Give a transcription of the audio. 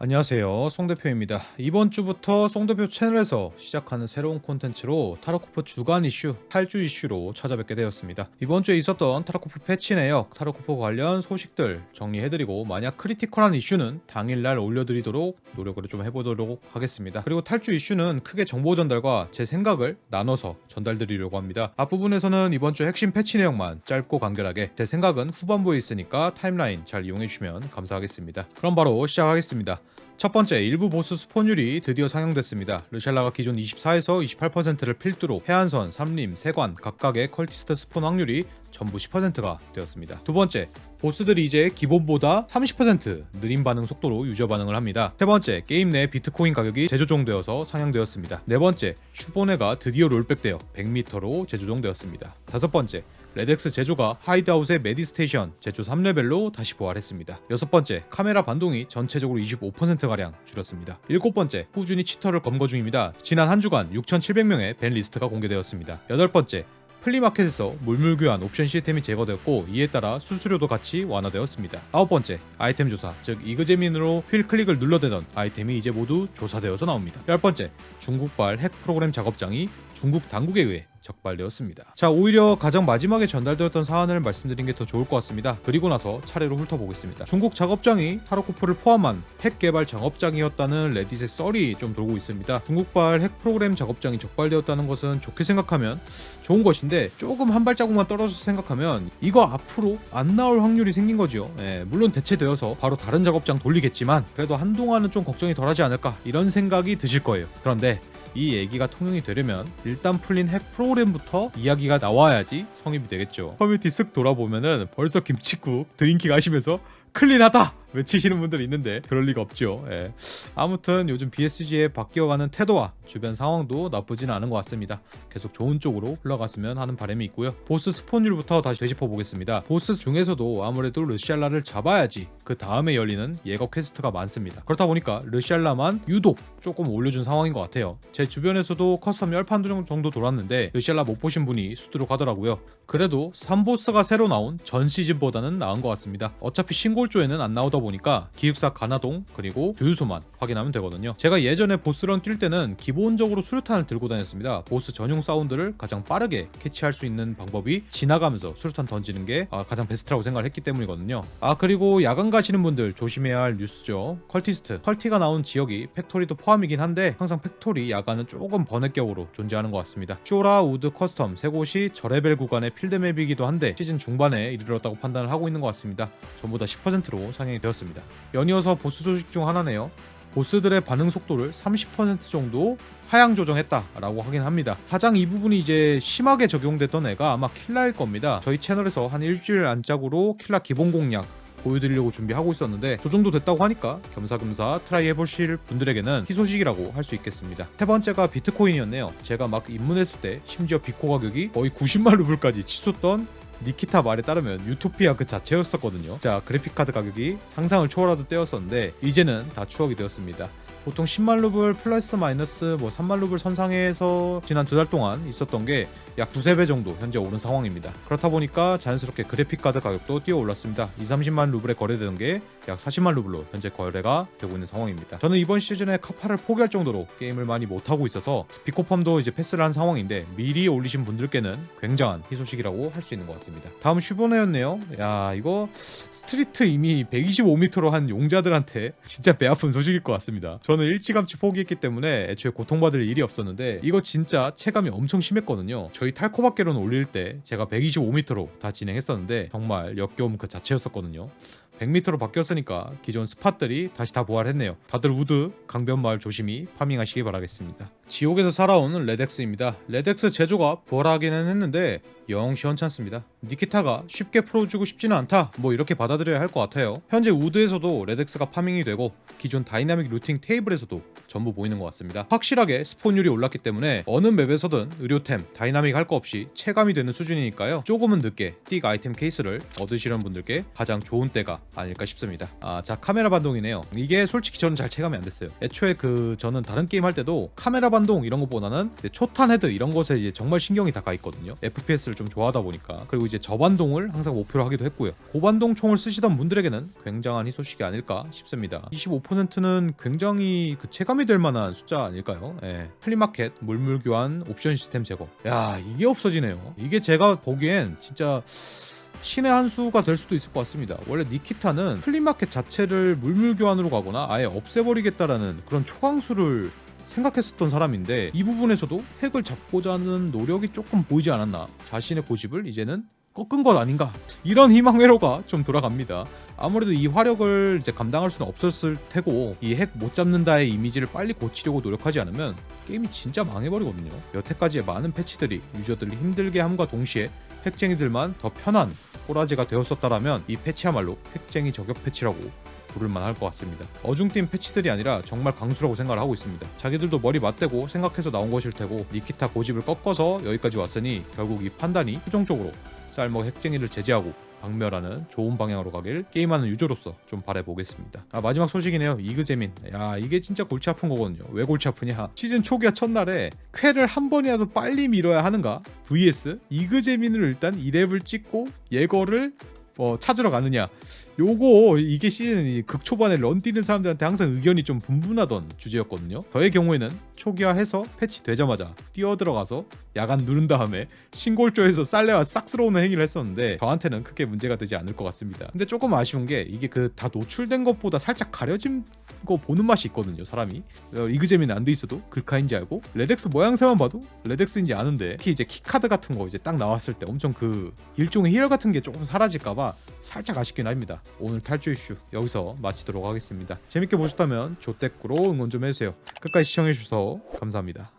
안녕하세요. 송대표입니다. 이번 주부터 송대표 채널에서 시작하는 새로운 콘텐츠로 타로코프 주간 이슈, 탈주 이슈로 찾아뵙게 되었습니다. 이번 주에 있었던 타로코프 패치 내역, 타로코프 관련 소식들 정리해드리고 만약 크리티컬한 이슈는 당일날 올려드리도록 노력을 좀 해보도록 하겠습니다. 그리고 탈주 이슈는 크게 정보 전달과 제 생각을 나눠서 전달드리려고 합니다. 앞부분에서는 이번 주 핵심 패치 내용만 짧고 간결하게 제 생각은 후반부에 있으니까 타임라인 잘 이용해주시면 감사하겠습니다. 그럼 바로 시작하겠습니다 첫 번째 일부 보스 스폰율이 드디어 상향됐습니다. 르샬라가 기존 24에서 28%를 필두로 해안선, 삼림, 세관 각각의 컬티스트 스폰 확률이 전부 10%가 되었습니다. 두 번째, 보스들이 이제 기본보다 30% 느린 반응 속도로 유저 반응을 합니다. 세 번째, 게임 내 비트코인 가격이 재조정되어서 상향되었습니다. 네 번째, 슈보네가 드디어 롤백되어 100m로 재조정되었습니다. 다섯 번째, 레덱스 제조가 하이드아웃의 메디스테이션 제조 3레벨로 다시 부활했습니다. 여섯 번째, 카메라 반동이 전체적으로 25%가량 줄었습니다. 일곱 번째, 꾸준히 치터를 검거 중입니다. 지난 한 주간 6,700명의 밴 리스트가 공개되었습니다. 여덟 번째, 플리마켓에서 물물 교환 옵션 시스템이 제거되었고 이에 따라 수수료도 같이 완화되었습니다. 아홉 번째, 아이템 조사, 즉 이그제민으로 휠 클릭을 눌러대던 아이템이 이제 모두 조사되어서 나옵니다. 열 번째, 중국발 핵 프로그램 작업장이 중국 당국에 의해 적발되었습니다. 자, 오히려 가장 마지막에 전달되었던 사안을 말씀드린 게 더 좋을 것 같습니다. 그리고 나서 차례로 훑어보겠습니다. 중국 작업장이 타로코프를 포함한 핵 개발 작업장이었다는 레딧의 썰이 좀 돌고 있습니다. 중국발 핵 프로그램 작업장이 적발되었다는 것은 좋게 생각하면 좋은 것인데 조금 한 발자국만 떨어져서 생각하면 이거 앞으로 안 나올 확률이 생긴 거죠. 예, 물론 대체되어서 바로 다른 작업장 돌리겠지만 그래도 한동안은 좀 걱정이 덜하지 않을까 이런 생각이 드실 거예요. 그런데 이 얘기가 통용이 되려면 일단 풀린 핵 프로그램부터 이야기가 나와야지 성립이 되겠죠. 커뮤니티 쓱 돌아보면은 벌써 김치국 드링킹 하시면서 클린하다 외치시는 분들이 있는데 그럴 리가 없죠. 예. 아무튼 요즘 BSG의 바뀌어가는 태도와 주변 상황도 나쁘진 않은 것 같습니다. 계속 좋은 쪽으로 흘러갔으면 하는 바람이 있고요. 보스 스폰율부터 다시 되짚어 보겠습니다. 보스 중에서도 아무래도 르시알라를 잡아야지 그 다음에 열리는 예거 퀘스트가 많습니다. 그렇다 보니까 르시알라만 유독 조금 올려준 상황인 것 같아요. 제 주변에서도 커스텀 10판 정도 돌았는데 르시알라 못 보신 분이 수두룩 하더라고요. 그래도 3보스가 새로 나온 전 시즌보다는 나은 것 같습니다. 어차피 신골조에는 안 나오다 보니까 기숙사 가나동 그리고 주유소만 확인하면 되거든요. 제가 예전에 보스런 뛸 때는 기본 적으로 수류탄을 들고 다녔습니다. 보스 전용 사운드를 가장 빠르게 캐치할 수 있는 방법이 지나가면서 수류탄 던지는 게 아, 가장 베스트라고 생각을 했기 때문이거든요. 아 그리고 야간 가시는 분들 조심해야 할 뉴스죠. 컬티스트 컬티가 나온 지역이 팩토리도 포함이긴 한데 항상 팩토리 야간은 조금 번외격으로 존재하는 것 같습니다. 쇼라 우드 커스텀 세 곳이 저레벨 구간의 필드맵이기도 한데 시즌 중반에 이르렀다고 판단을 하고 있는 것 같습니다. 전부 다 10%로 상향이 되었습니다. 연이어서 보스 소식 중 하나네요. 보스들의 반응 속도를 30% 정도 하향 조정했다라고 하긴 합니다. 가장 이 부분이 이제 심하게 적용됐던 애가 아마 킬라일 겁니다. 저희 채널에서 한 일주일 안짝으로 킬라 기본 공략 보여드리려고 준비하고 있었는데 저 정도 됐다고 하니까 겸사겸사 트라이 해보실 분들에게는 희소식이라고 할 수 있겠습니다. 세 번째가 비트코인이었네요. 제가 막 입문했을 때 심지어 비코 가격이 거의 90만 루블까지 치솟던 니키타 말에 따르면 유토피아 그 자체였었거든요. 자 그래픽 카드 가격이 상상을 초월하던 때였었는데 이제는 다 추억이 되었습니다. 보통 10만 루블 플러스 마이너스 뭐 3만 루블 선상에서 지난 두 달 동안 있었던 게약 두세 배 정도 현재 오른 상황입니다. 그렇다 보니까 자연스럽게 그래픽 카드 가격도 뛰어 올랐습니다. 2, 30만 루블에 거래되던 게약 40만 루블로 현재 거래가 되고 있는 상황입니다. 저는 이번 시즌에 카파를 포기할 정도로 게임을 많이 못 하고 있어서 비코펌도 이제 패스를 한 상황인데 미리 올리신 분들께는 굉장한 희소식이라고 할 수 있는 것 같습니다. 다음 슈보네였네요. 야 이거 스트리트 이미 125m로 한 용자들한테 진짜 배 아픈 소식일 것 같습니다. 저는 일찌감치 포기했기 때문에 애초에 고통받을 일이 없었는데 이거 진짜 체감이 엄청 심했거든요. 저희 탈코바게로는 올릴 때 제가 125m로 다 진행했었는데 정말 역겨움 그 자체였었거든요. 100m로 바뀌었으니까 기존 스팟들이 다시 다 부활했네요. 다들 우드, 강변마을 조심히 파밍하시기 바라겠습니다. 지옥에서 살아온 레덱스입니다. 레덱스 제조가 부활하기는 했는데 영 시원찮습니다. 니키타가 쉽게 풀어주고 싶지는 않다. 뭐 이렇게 받아들여야 할 것 같아요. 현재 우드에서도 레덱스가 파밍이 되고 기존 다이나믹 루팅 테이블에서도 전부 보이는 것 같습니다. 확실하게 스폰율이 올랐기 때문에 어느 맵에서든 의료템, 다이나믹 할 거 없이 체감이 되는 수준이니까요. 조금은 늦게 띡 아이템 케이스를 얻으시는 분들께 가장 좋은 때가 아닐까 싶습니다. 아, 자 카메라 반동이네요. 이게 솔직히 저는 잘 체감이 안 됐어요. 애초에 그 저는 다른 게임 할 때도 카메라 초반동 이런 것보다는 초탄 헤드 이런 것에 이제 정말 신경이 다 가 있거든요. FPS를 좀 좋아하다 보니까 그리고 이제 저반동을 항상 목표로 하기도 했고요. 고반동 총을 쓰시던 분들에게는 굉장한 희소식이 아닐까 싶습니다. 25%는 굉장히 그 체감이 될 만한 숫자 아닐까요? 예. 플리마켓, 물물 교환, 옵션 시스템 제거. 야 이게 없어지네요. 이게 제가 보기엔 진짜 신의 한 수가 될 수도 있을 것 같습니다. 원래 니키타는 플리마켓 자체를 물물 교환으로 가거나 아예 없애버리겠다라는 그런 초강수를 생각했었던 사람인데 이 부분에서도 핵을 잡고자 하는 노력이 조금 보이지 않았나. 자신의 고집을 이제는 꺾은 것 아닌가. 이런 희망 회로가 좀 돌아갑니다. 아무래도 이 화력을 이제 감당할 수는 없었을 테고 이 핵 못 잡는다의 이미지를 빨리 고치려고 노력하지 않으면 게임이 진짜 망해버리거든요. 여태까지의 많은 패치들이 유저들을 힘들게 함과 동시에 핵쟁이들만 더 편한 꼬라지가 되었었다라면 이 패치야말로 핵쟁이 저격 패치라고 부를만 할 것 같습니다. 어중뛴 패치들이 아니라 정말 강수라고 생각을 하고 있습니다. 자기들도 머리 맞대고 생각해서 나온 것일 테고 니키타 고집을 꺾어서 여기까지 왔으니 결국 이 판단이 최종적으로 쌀먹 핵쟁이를 제재하고 박멸하는 좋은 방향으로 가길 게임하는 유저로서 좀 바라보겠습니다. 아 마지막 소식이네요. 이그제민. 야 이게 진짜 골치 아픈 거거든요. 왜 골치 아프냐? 시즌 초기화 첫날에 퀘를 한 번이라도 빨리 밀어야 하는가? vs 이그제민을 일단 2렙을 찍고 예거를 어, 찾으러 가느냐. 요거 이게 시즌 이 극초반에 런 뛰는 사람들한테 항상 의견이 좀 분분하던 주제였거든요. 저의 경우에는 초기화해서 패치 되자마자 뛰어 들어가서 야간 누른 다음에 신골조에서 쌀레와 싹스러우는 행위를 했었는데 저한테는 크게 문제가 되지 않을 것 같습니다. 근데 조금 아쉬운 게 이게 그 다 노출된 것보다 살짝 가려진 거 보는 맛이 있거든요 사람이. 어, 이그제미는 안 돼 있어도 글카인지 알고 레덱스 모양새만 봐도 레덱스인지 아는데 특히 이제 키카드 같은 거 이제 딱 나왔을 때 엄청 그 일종의 희열 같은 게 조금 사라질까봐 살짝 아쉽긴 합니다. 오늘 탈주 이슈 여기서 마치도록 하겠습니다. 재밌게 보셨다면 조댓구로 응원 좀 해주세요. 끝까지 시청해주셔서 감사합니다